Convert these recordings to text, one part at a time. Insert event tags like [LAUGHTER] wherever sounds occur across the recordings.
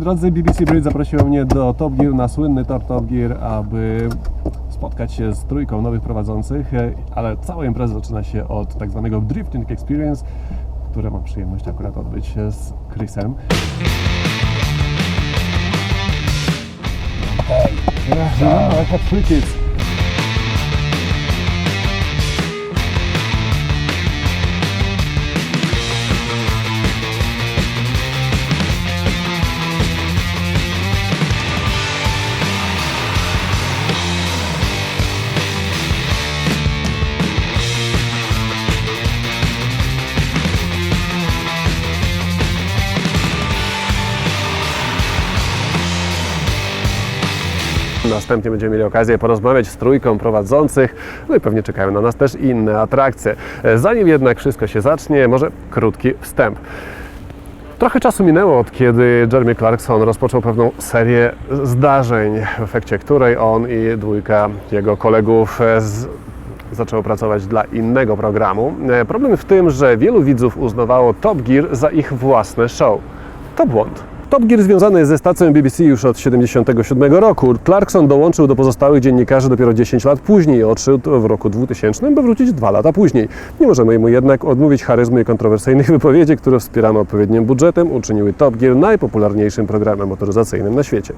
Moi drodzy, BBC Bridge zaprosiło mnie do Top Gear, na słynny tor Top Gear, aby spotkać się z trójką nowych prowadzących, e, ale cała impreza zaczyna się od tak zwanego Drifting Experience, które mam przyjemność akurat odbyć z Chrisem. Hey, yeah, remember Następnie będziemy mieli okazję porozmawiać z trójką prowadzących, no i pewnie czekają na nas też inne atrakcje. E, Zanim jednak wszystko się zacznie, może krótki wstęp. Trochę czasu minęło od kiedy Jeremy Clarkson rozpoczął pewną serię zdarzeń, w efekcie której on i dwójka jego kolegów e, z zaczęło pracować dla innego programu. E, Problem w tym, że wielu widzów uznawało Top Gear za ich własne show. To błąd. Top Gear związany jest ze stacją BBC już od 1977 roku. Clarkson dołączył do pozostałych dziennikarzy dopiero 10 lat później odszedł w roku 2000, by wrócić dwa lata później. Nie możemy mu jednak odmówić charyzmy i kontrowersyjnych [LAUGHS] wypowiedzi, które wspierane odpowiednim budżetem uczyniły Top Gear najpopularniejszym programem motoryzacyjnym na świecie.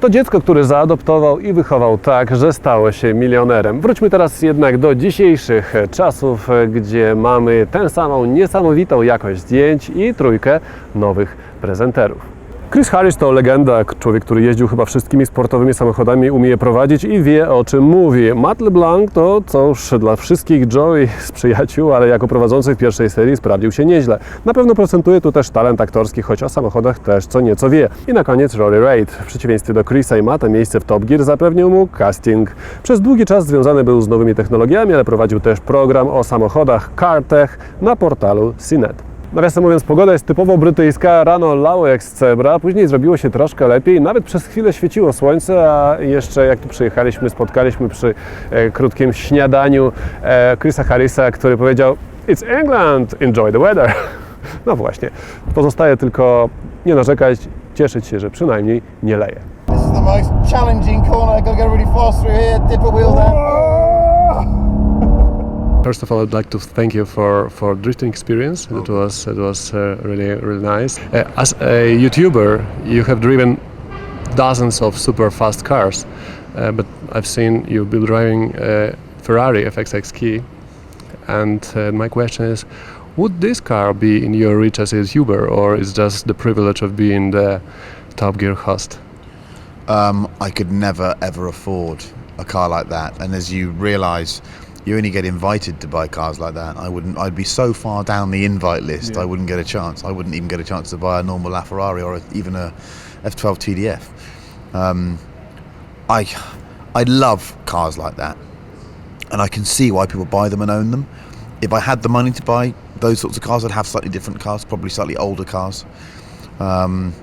To dziecko, które zaadoptował i wychował tak, że stało się milionerem. Wróćmy teraz jednak do dzisiejszych czasów, gdzie mamy tę samą niesamowitą jakość zdjęć i trójkę nowych prezenterów. Chris Harris to legenda, człowiek, który jeździł chyba wszystkimi sportowymi samochodami, umie je prowadzić i wie o czym mówi. Matt LeBlanc to cóż, dla wszystkich Joey z przyjaciół, ale jako prowadzący w pierwszej serii sprawdził się nieźle. Na pewno procentuje tu też talent aktorski, choć o samochodach też co nieco wie. I na koniec Rory Raid. W przeciwieństwie do Chrisa i Matta miejsce w Top Gear zapewnił mu casting. Przez długi czas związany był z nowymi technologiami, ale prowadził też program o samochodach CarTech na portalu CNET. Nawiasem mówiąc, pogoda jest typowo brytyjska. Rano lało jak z cebra, później zrobiło się troszkę lepiej. Nawet przez chwilę świeciło słońce, a jeszcze jak tu przyjechaliśmy, spotkaliśmy przy e, krótkim śniadaniu e, Chrisa Harrisa, który powiedział It's England, enjoy the weather. [LAUGHS] No właśnie, pozostaje tylko nie narzekać, cieszyć się, że przynajmniej nie leje. This is the most challenging corner. Got to go really fast through here. Dip a wheel there. First of all, I'd like to thank you for for drifting experience. It was it was uh, really really nice. Uh, as a YouTuber, you have driven dozens of super fast cars, uh, but I've seen you be driving uh, Ferrari FXX Key, and uh, my question is. Would this car be in your reach as a YouTuber, or is just the privilege of being the Top Gear host? Um, I could never ever afford a car like that. And as you realise, you only get invited to buy cars like that. I wouldn't. I'd be so far down the invite list. I wouldn't get a chance. I wouldn't even get a chance to buy a normal LaFerrari or a, even a F12 TDF. Um, I I love cars like that, and I can see why people buy them and own them. If I had the money to buy those sorts of cars, I'd have slightly different cars, probably slightly older cars. Um,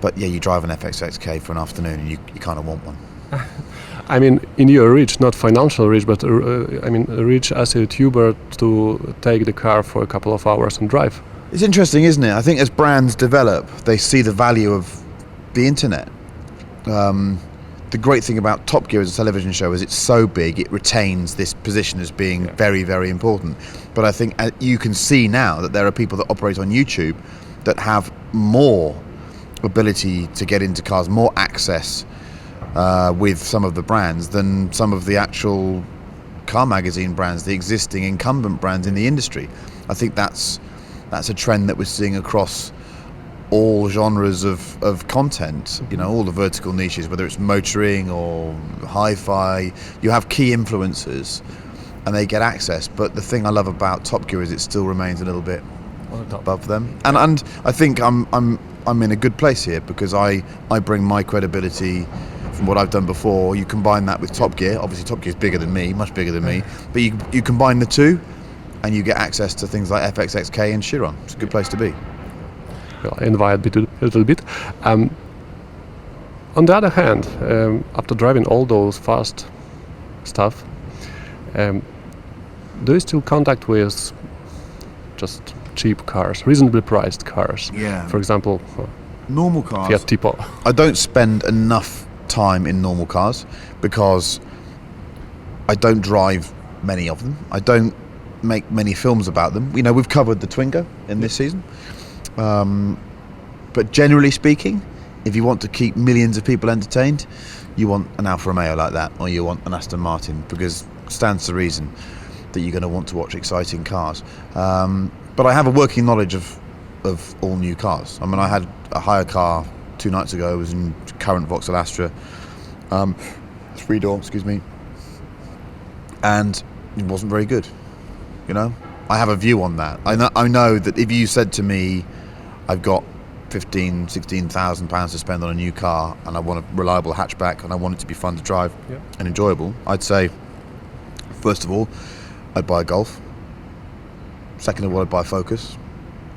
but yeah, you drive an FXXK for an afternoon, and you, you kind of want one. [LAUGHS] I mean, in your reach, not financial reach, but uh, I mean, reach as a YouTuber to take the car for a couple of hours and drive. It's interesting, isn't it? I think as brands develop, they see the value of the internet. Um, the great thing about Top Gear as a television show is it's so big, it retains this position as being very, very important. But I think uh, you can see now that there are people that operate on YouTube that have more ability to get into cars, more access uh, with some of the brands than some of the actual car magazine brands, the existing incumbent brands in the industry. I think that's that's a trend that we're seeing across all genres of, of content, you know, all the vertical niches, whether it's motoring or hi-fi, you have key influencers and they get access. But the thing I love about Top Gear is it still remains a little bit above them. And and I think I'm I'm I'm in a good place here because I, I bring my credibility from what I've done before. You combine that with Top Gear. Obviously Top Gear is bigger than me, much bigger than me. But you you combine the two and you get access to things like FXXK and Chiron. It's a good place to be. Well, I invite a, little bit. Um, on the other hand, um, after driving all those fast stuff, um, do you still contact with just cheap cars, reasonably priced cars? Yeah. For example, uh, normal cars. Fiat Tipo. I don't spend enough time in normal cars because I don't drive many of them. I don't make many films about them. You know, we've covered the Twingo in this season. Um, but generally speaking, if you want to keep millions of people entertained, you want an Alfa Romeo like that, or you want an Aston Martin, because stands to reason that you're going to want to watch exciting cars. Um, but I have a working knowledge of of all new cars. I mean, I had a hire car two nights ago. It was in current Vauxhall Astra, um, three door, excuse me, and it wasn't very good. You know, I have a view on that. I know, I know that if you said to me, I've got 15, 16,000 pounds to spend on a new car and I want a reliable hatchback and I want it to be fun to drive Yep. and enjoyable, I'd say, first of all, I'd buy a Golf. Second of all, I'd buy a Focus.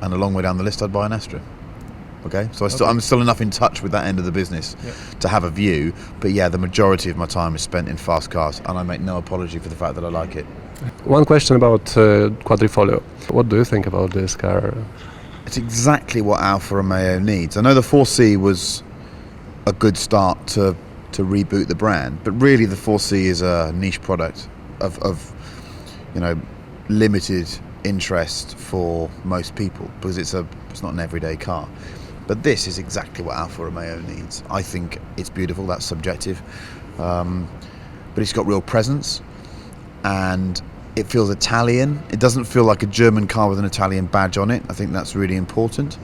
And a long way down the list, I'd buy an Astra. Okay, so I still, Okay. I'm still enough in touch with that end of the business Yep. to have a view. But yeah, the majority of my time is spent in fast cars, and I make no apology for the fact that I like it. One question about uh, Quadrifoglio. What do you think about this car? It's exactly what Alfa Romeo needs. I know the 4C was a good start to to reboot the brand, but really the 4C is a niche product of, of you know limited interest for most people because it's a it's not an everyday car. But this is exactly what Alfa Romeo needs. I think it's beautiful. That's subjective, um, but it's got real presence and it feels Italian. It doesn't feel like a German car with an Italian badge on it. I think that's really important.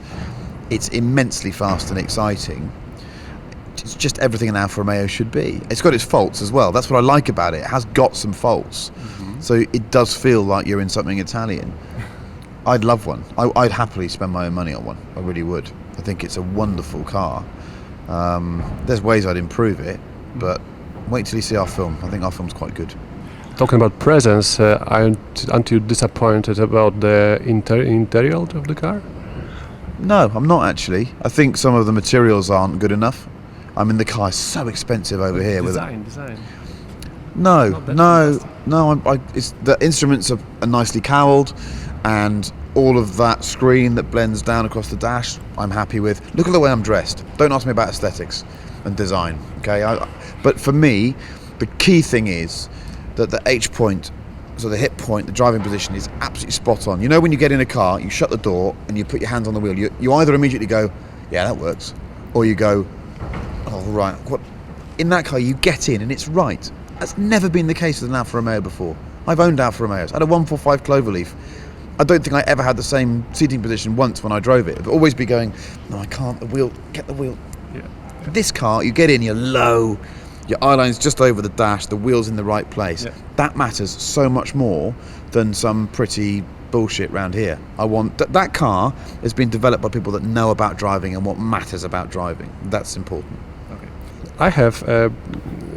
It's immensely fast and exciting. It's just everything an Alfa Romeo should be. It's got its faults as well. That's what I like about it. It has got some faults. So it does feel like you're in something Italian. I'd love one. I, I'd happily spend my own money on one. I really would. I think it's a wonderful car. Um, there's ways I'd improve it, but wait till you see our film. I think our film's quite good. Talking about presence, uh, aren't, aren't you disappointed about the inter- interior of the car? No, I'm not actually. I think some of the materials aren't good enough. I mean, the car is so expensive over here. With design, design. no, no, fantastic. no. I'm, I, it's, the instruments are, are nicely cowled, and all of that screen that blends down across the dash, I'm happy with. Look at the way I'm dressed. Don't ask me about aesthetics and design. Okay, I, but for me, the key thing is that the H point, so the hip point, the driving position is absolutely spot on. You know, when you get in a car, you shut the door and you put your hands on the wheel. You, you either immediately go, "Yeah, that works," or you go, "Oh, right." What? In that car, you get in and it's right. That's never been the case with an Alfa Romeo before. I've owned Alfa Romeos. I had a 145 Cloverleaf. I don't think I ever had the same seating position once when I drove it. I'd always be going, "No, I can't. The wheel, get the wheel." Yeah. This car, you get in, you're low, your eye line's just over the dash, the wheel's in the right place. Yeah. That matters so much more than some pretty bullshit round here. I want th- that car has been developed by people that know about driving and what matters about driving. That's important. I have a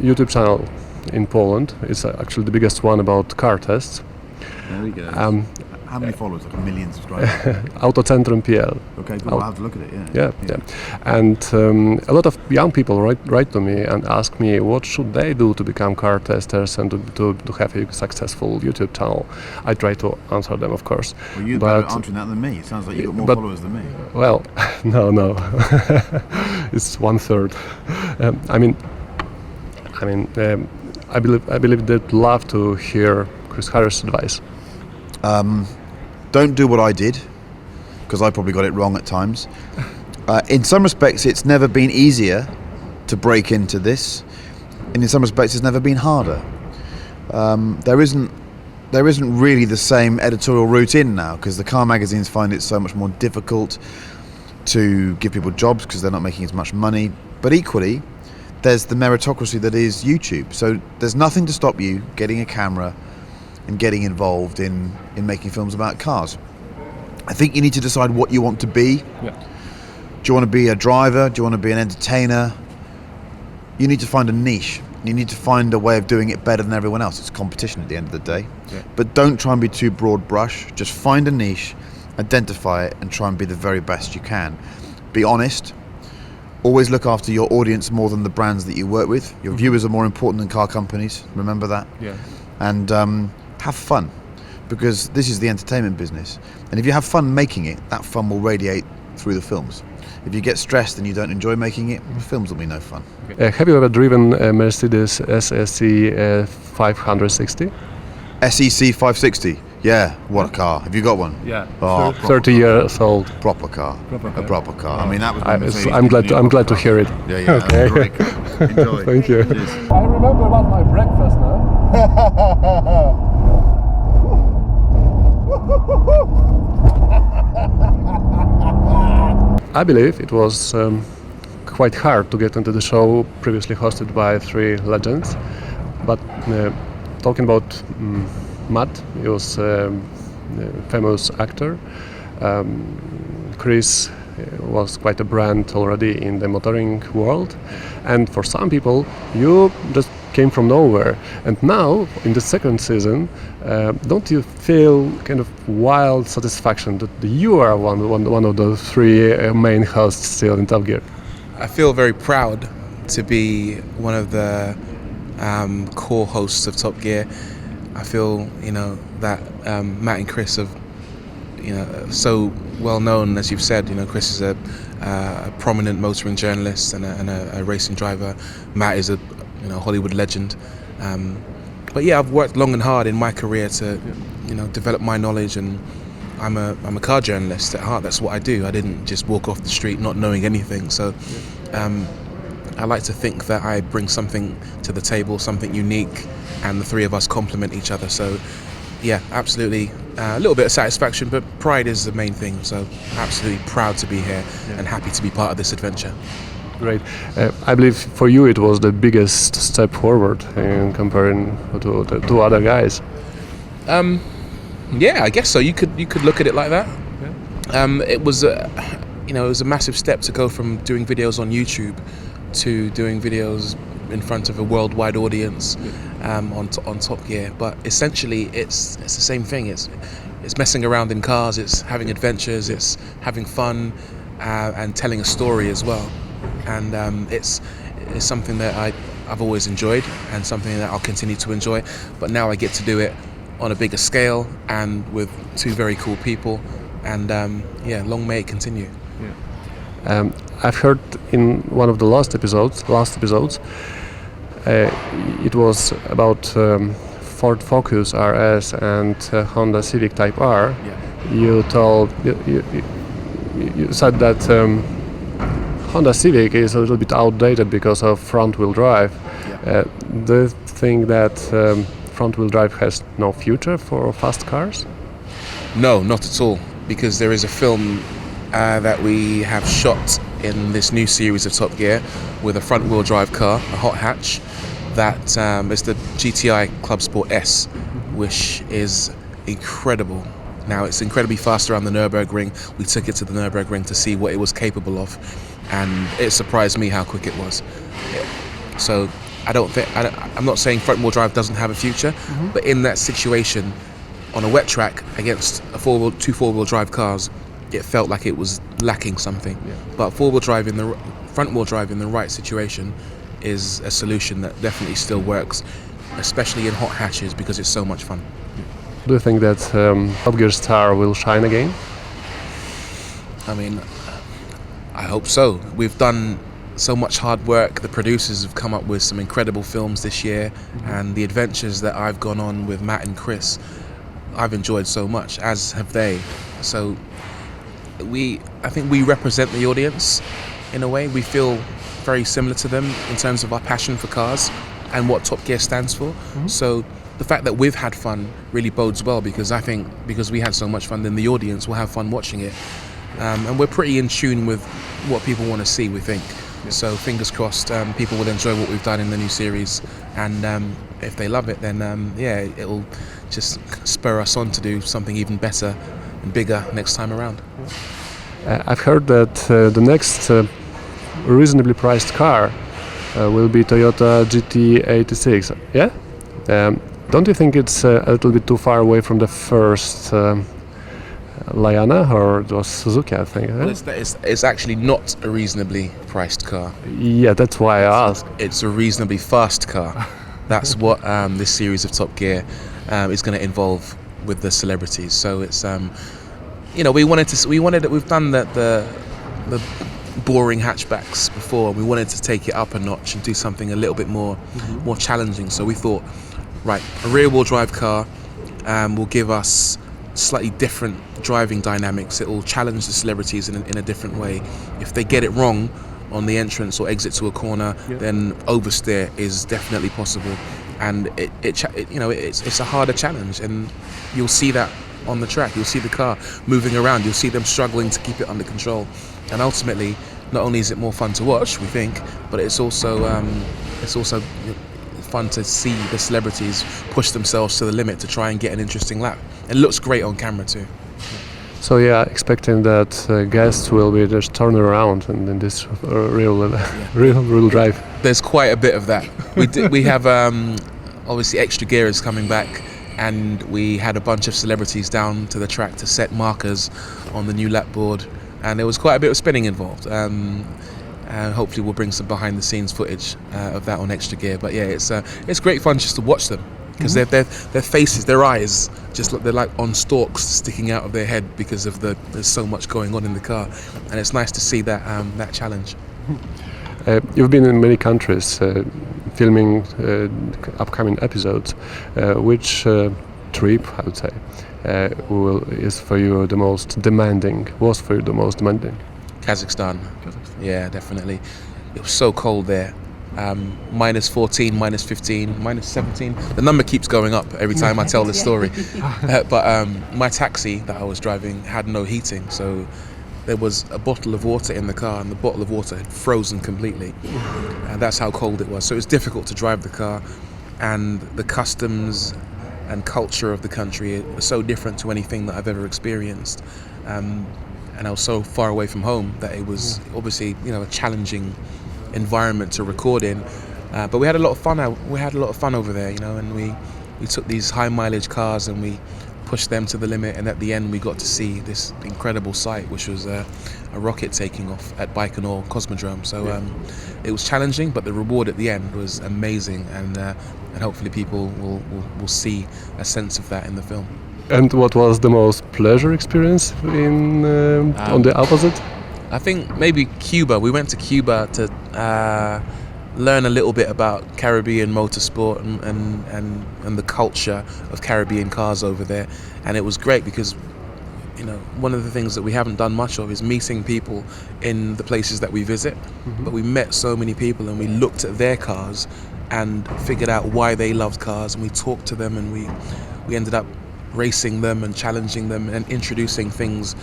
YouTube channel in Poland. It's uh, actually the biggest one about car tests. There we go. Um, How many followers? Like a million subscribers. [LAUGHS] Autocentrum PL. okay, I'll have to look at it. Yeah, yeah. yeah. And um, a lot of young people write, write to me and ask me what should they do to become car testers and to, to, to have a successful YouTube channel. I try to answer them, of course. Well, you're But- better answering that than me. It sounds like you've got more But- followers than me. Well, [LAUGHS] no, no, [LAUGHS] it's one third. Um, I mean, I mean, um, I believe I believe they'd love to hear Chris Harris' advice. Don't do what I did because I probably got it wrong at times. [LAUGHS] Uh, in some respects, it's never been easier to break into this, and in some respects, it's never been harder. Um, there isn't there isn't really the same editorial route in now because the car magazines find it so much more difficult to give people jobs because they're not making as much money. But equally, there's the meritocracy that is YouTube. So there's nothing to stop you getting a camera and getting involved in, in making films about cars. I think you need to decide what you want to be. Yeah. Do you want to be a driver? Do you want to be an entertainer? You need to find a niche. You need to find a way of doing it better than everyone else. It's competition at the end of the day. Yeah. But don't try and be too broad brush. Just find a niche, identify it, and try and be the very best you can. Be honest. Always look after your audience more than the brands that you work with. Your viewers are more important than car companies. Remember that Yeah. and um, have fun because this is the entertainment business. And if you have fun making it, that fun will radiate through the films. If you get stressed and you don't enjoy making it, the films will be no fun. Uh, have you ever driven a Mercedes SSC uh, 560? SEC 560. Yeah, what a car. Have you got one? Yeah. Oh, Thir- proper 30 years old. Proper car. Proper, A proper car. I mean, that was. I, I'm glad. To, I'm glad to. proper I'm glad to car. hear it. Yeah, yeah. Okay. Great. [LAUGHS] Enjoy. Thank you. Cheers. I remember about my breakfast now. [LAUGHS] I believe it was um, quite hard to get into the show previously hosted by three legends. But uh, talking about um, Matt, he was um, a famous actor. Um, Chris uh, was quite a brand already in the motoring world, and for some people, you just came from nowhere. And now, in the second season, uh, don't you feel kind of wild satisfaction that you are one, one, one of the three uh, main hosts still in Top Gear? I feel very proud to be one of the um, core hosts of Top Gear. I feel, you know, that um, Matt and Chris have, you know, so well known as you've said. You know, Chris is a, uh, a prominent motoring journalist and, a, and a, a racing driver. Matt is a, you know, Hollywood legend. Um, but yeah, I've worked long and hard in my career to, you know, develop my knowledge and. I'm a I'm a car journalist at heart. That's what I do. I didn't just walk off the street not knowing anything. So, um, I like to think that I bring something to the table, something unique, and the three of us complement each other. So, yeah, absolutely. Uh, a little bit of satisfaction, but pride is the main thing. So, absolutely proud to be here and happy to be part of this adventure. Great. Uh, I believe for you it was the biggest step forward in comparing to the two other guys. Um, yeah, I guess so. You could you could look at it like that. Um, it was a, you know, it was a massive step to go from doing videos on YouTube to doing videos in front of a worldwide audience um, on t- on Top Gear. But essentially, it's it's the same thing. It's it's messing around in cars. It's having adventures. It's having fun uh, and telling a story as well. And um, it's it's something that I I've always enjoyed and something that I'll continue to enjoy. But now I get to do it on a bigger scale and with two very cool people. And um, yeah, long may it continue. Um, I've heard in one of the last episodes, last episodes, uh, it was about um, Ford Focus RS and uh, Honda Civic Type R. Yeah. You told you, you, you- you said that um, Honda Civic is a little bit outdated because of front-wheel drive. Uh, do you think that um, front-wheel drive has no future for fast cars? No, not at all. Because there is a film uh, that we have shot in this new series of Top Gear with a front wheel drive car, a hot hatch, that um, is the GTI Club Sport S, which is incredible. Now, it's incredibly fast around the Nürburgring. We took it to the Nürburgring to see what it was capable of, and it surprised me how quick it was. So I don't think I I'm not saying front wheel drive doesn't have a future, but in that situation, on a wet track against a four wheel, two four wheel drive cars, it felt like it was lacking something. But four wheel drive in the front wheel drive in the right situation is a solution that definitely still works, especially in hot hatches because it's so much fun. Do you think that um, Top Gear Star will shine again? I mean, I hope so. We've done so much hard work. The producers have come up with some incredible films this year, mm-hmm. and the adventures that I've gone on with Matt and Chris, I've enjoyed so much, as have they. So, we, I think we represent the audience in a way. We feel very similar to them in terms of our passion for cars and what Top Gear stands for. Mm-hmm. So. The fact that we've had fun really bodes well because I think because we had so much fun, then the audience will have fun watching it um, and we're pretty in tune with what people want to see. We think so. Fingers crossed, um, people will enjoy what we've done in the new series, and um, if they love it, then um, yeah, it'll just spur us on to do something even better and bigger next time around. Uh, I've heard that uh, the next uh, reasonably priced car uh, will be Toyota GT86. Yeah. Um, don't you think it's uh, a little bit too far away from the first um, Liana or it was Suzuki? I think. huh? Well, it's, it's, it's actually not a reasonably priced car. Yeah, that's why I asked. It's a reasonably fast car. [LAUGHS] That's what um, this series of Top Gear um, is going to involve with the celebrities. So it's um, you know we wanted to we wanted we've done the the, the boring hatchbacks before. We wanted to take it up a notch and do something a little bit more more challenging. So we thought, right, a rear-wheel drive car um, will give us slightly different driving dynamics. It will challenge the celebrities in a, in a different way. If they get it wrong on the entrance or exit to a corner, then oversteer is definitely possible. And it, it, it you know, it's, it's a harder challenge, and you'll see that on the track. You'll see the car moving around. You'll see them struggling to keep it under control. And ultimately, not only is it more fun to watch, we think, but it's also um, it's also fun to see the celebrities push themselves to the limit to try and get an interesting lap. It looks great on camera too. So yeah, expecting that uh, guests will be just turn around and in this uh, real, [LAUGHS] real, real drive. There's quite a bit of that. We d- we have um, obviously extra gear is coming back, and we had a bunch of celebrities down to the track to set markers on the new lap board, and there was quite a bit of spinning involved. Um, and hopefully we'll bring some behind the scenes footage uh, of that on extra gear. But yeah, it's uh, it's great fun just to watch them because their their their faces, their eyes, just look, they're like on stalks sticking out of their head because of the there's so much going on in the car, and it's nice to see that um, that challenge. Uh, you've been in many countries uh, filming uh, upcoming episodes. Uh, which uh, trip, I would say, uh, will, is for you the most demanding? Was for you the most demanding? Kazakhstan. Yeah, definitely. It was so cold there. Um, minus 14, minus 15, minus 17. The number keeps going up every time I tell the [LAUGHS] story. [LAUGHS] Uh, but um, my taxi that I was driving had no heating, so there was a bottle of water in the car, and the bottle of water had frozen completely. [SIGHS] And that's how cold it was. So it was difficult to drive the car, and the customs and culture of the country was so different to anything that I've ever experienced. Um, and I was so far away from home that it was obviously you know a challenging environment to record in. Uh, but we had a lot of fun. We had a lot of fun over there, you know, and we we took these high mileage cars and we pushed them to the limit. And at the end, we got to see this incredible sight, which was uh, a rocket taking off at Baikonur Cosmodrome. So um, it was challenging, but the reward at the end was amazing, and uh, and hopefully people will, will will see a sense of that in the film. And what was the most pleasure experience in um, on the opposite? I think maybe Cuba. We went to Cuba to uh, learn a little bit about Caribbean motorsport and, and, and, and the culture of Caribbean cars over there. And it was great because, you know, one of the things that we haven't done much of is meeting people in the places that we visit. But we met so many people and we looked at their cars and figured out why they loved cars and we talked to them and we, we ended up racing them and challenging them and introducing things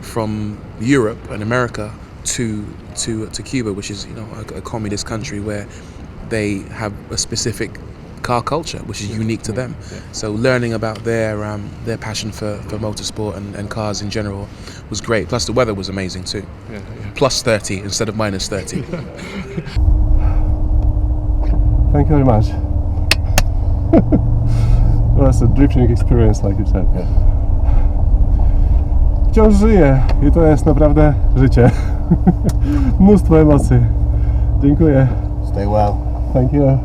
from Europe and America to to to Cuba, which is you know a, a communist country where they have a specific car culture which is unique to them. So learning about their um, their passion for, for motorsport and, and cars in general was great. Plus the weather was amazing too. Plus 30 instead of minus 30. [LAUGHS] Thank you very much. [LAUGHS] well, that's a drifting experience, like you said. Wciąż żyję i to jest naprawdę życie. [LAUGHS] Mnóstwo emocji. Dziękuję. Stay well. Thank you.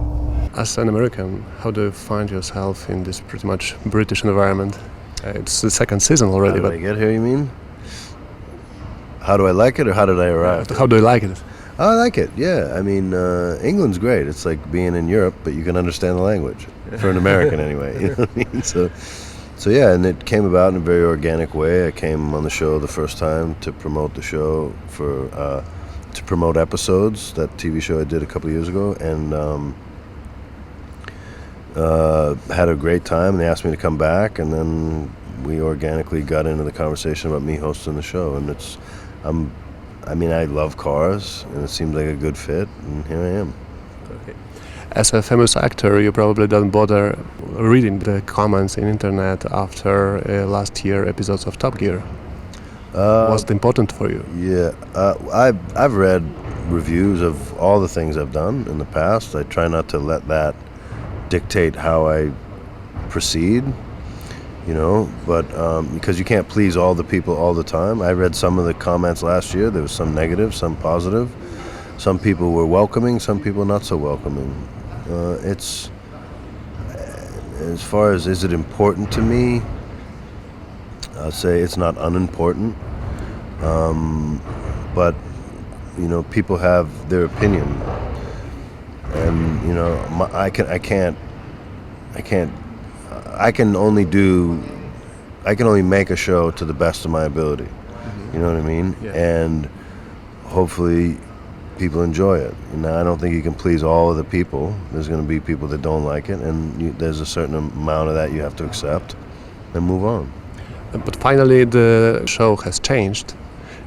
As an American, how do you find yourself in this pretty much British environment? Uh, it's the second season How already, did I but get here, you mean? How do I like it or how did I arrive? how do you like it? I like it, yeah. I mean, uh, England's great. It's like being in Europe, but you can understand the language. For an American, anyway. You know what I mean? So, so, yeah, and it came about in a very organic way. I came on the show the first time to promote the show for, uh, to promote episodes, that TV show I did a couple years ago, and um, uh, had a great time. They asked me to come back, and then we organically got into the conversation about me hosting the show. And it's, I'm, I mean, I love cars, and it seemed like a good fit, and here I am. As a famous actor, you probably don't bother reading the comments in internet after uh, last year episodes of Top Gear. Uh, Was it important for you? Yeah, uh, I've I've read reviews of all the things I've done in the past. I try not to let that dictate how I proceed, you know. But um, because you can't please all the people all the time, I read some of the comments last year. There was some negative, some positive. Some people were welcoming, some people not so welcoming. Uh, it's as far as is it important to me. I'll say it's not unimportant. Um, but you know, people have their opinion, and you know, my, I can I can't I can't I can only do I can only make a show to the best of my ability. You know what I mean? Yeah. And hopefully people enjoy it. Now I don't think you can please all of the people. There's going to be people that don't like it, and you, there's a certain amount of that you have to accept and move on. But finally, the show has changed.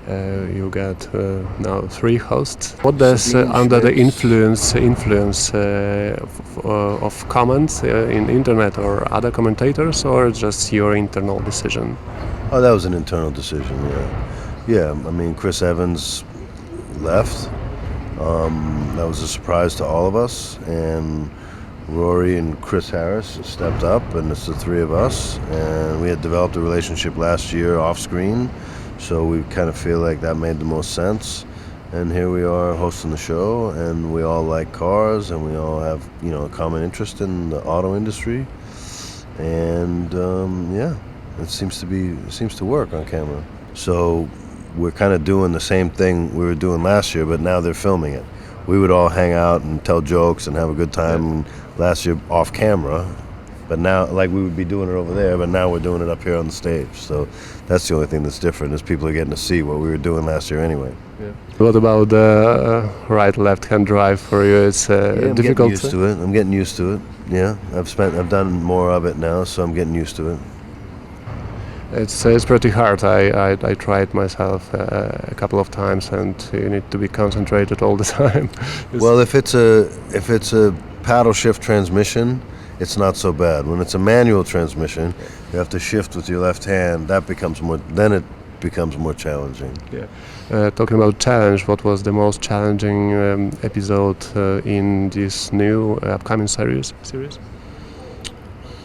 Uh, you got uh, now three hosts. What does uh, under the influence influence uh, of, uh, of comments uh, in internet or other commentators, or just your internal decision? Oh, that was an internal decision. Yeah, yeah. I mean, Chris Evans left. Um, that was a surprise to all of us, and Rory and Chris Harris stepped up, and it's the three of us. And we had developed a relationship last year off screen, so we kind of feel like that made the most sense. And here we are hosting the show, and we all like cars, and we all have you know a common interest in the auto industry, and um, yeah, it seems to be it seems to work on camera. So we're kind of doing the same thing we were doing last year, but now they're filming it. We would all hang out and tell jokes and have a good time last year off camera, but now like we would be doing it over there, but now we're doing it up here on the stage. So that's the only thing that's different is people are getting to see what we were doing last year anyway. Yeah. What about the uh, right left-hand drive for you? It's uh, Yeah, I'm difficult. getting used to it. I'm getting used to it. Yeah, I've spent I've done more of it now, so I'm getting used to it. It's it's pretty hard. I I, I tried myself uh, a couple of times, and you need to be concentrated all the [LAUGHS] time. Well, if it's a if it's a paddle shift transmission, it's not so bad. When it's a manual transmission, you have to shift with your left hand. That becomes more. Then it becomes more challenging. Yeah. Uh, talking about challenge, what was the most challenging um, episode uh, in this new uh, upcoming series? Series?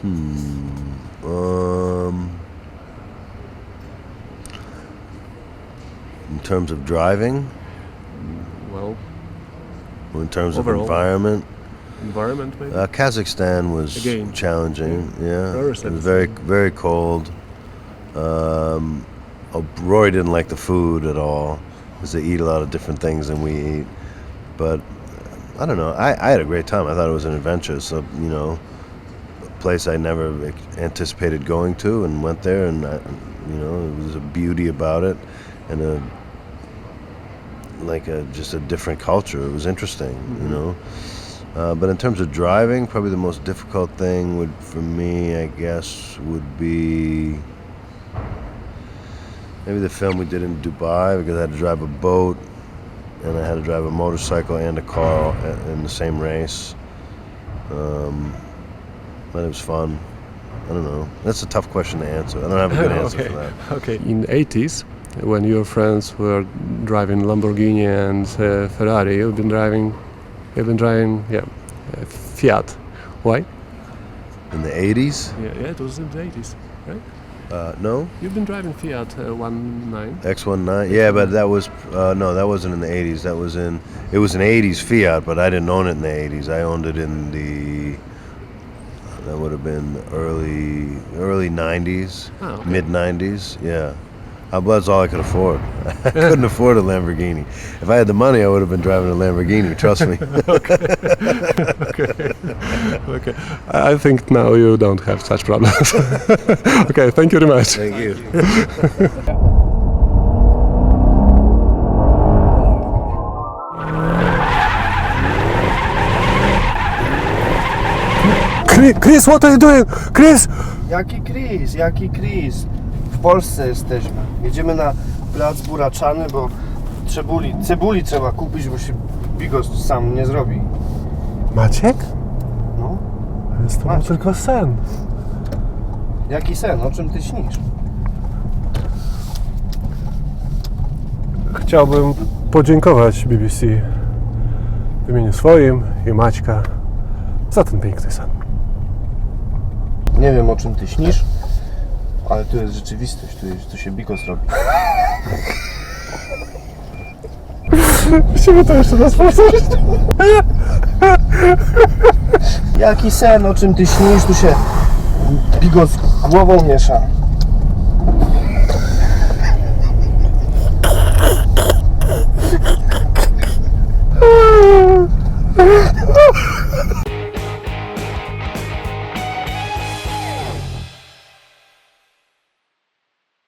Hmm. Um, in terms of driving, Well, in terms Overall. of environment, environment maybe. uh, Kazakhstan was Again. challenging. Yeah, Very it was very very cold. Um, oh, Roy didn't like the food at all because they eat a lot of different things than we eat. But I don't know. I, I had a great time. I thought it was an adventure. So you know, a place I never anticipated going to, and went there, and I, you know, it was a beauty about it, and a like a just a different culture. It was interesting, you know. Uh, but in terms of driving, probably the most difficult thing would, for me, I guess, would be maybe the film we did in Dubai because I had to drive a boat and I had to drive a motorcycle and a car in the same race. Um, but it was fun. I don't know. That's a tough question to answer. I don't have a good [LAUGHS] answer okay. for that. Okay. In the 80s, when your friends were driving Lamborghini and uh, Ferrari, you've been driving, you've been driving, yeah, uh, Fiat. Why? In the 80s? Yeah, yeah, it was in the 80s, right? Uh, no? You've been driving Fiat uh, 19. X19. Yeah, but that was uh, no, that wasn't in the 80s. That was in it was an 80s Fiat, but I didn't own it in the 80s. I owned it in the that would have been early early 90s, Ah, okay. mid 90s. Yeah. But that's all I could afford. [LAUGHS] I couldn't afford a Lamborghini. If I had the money, I would have been driving a Lamborghini. Trust me. [LAUGHS] Okay. okay. I think now you don't have such problems. [LAUGHS] okay, thank you very much. Thank you. Chris, what are you doing? Chris! Jaki Chris, jaki Chris? W Polsce jesteśmy. Jedziemy na plac buraczany, bo cebuli, cebuli trzeba kupić, bo się bigos sam nie zrobi. Maciek? No, Jest to Maciek. tylko sen. jaki sen, o czym ty śnisz? Chciałbym podziękować BBC w imieniu swoim i Maćka za ten piękny sen. Nie wiem o czym ty śnisz, ale tu jest rzeczywistość, tu, jest, tu się bigos robi. [LAUGHS] Musimy to jeszcze raz powtórzyć. Jaki sen, o czym ty śnisz, tu się bigos głową miesza.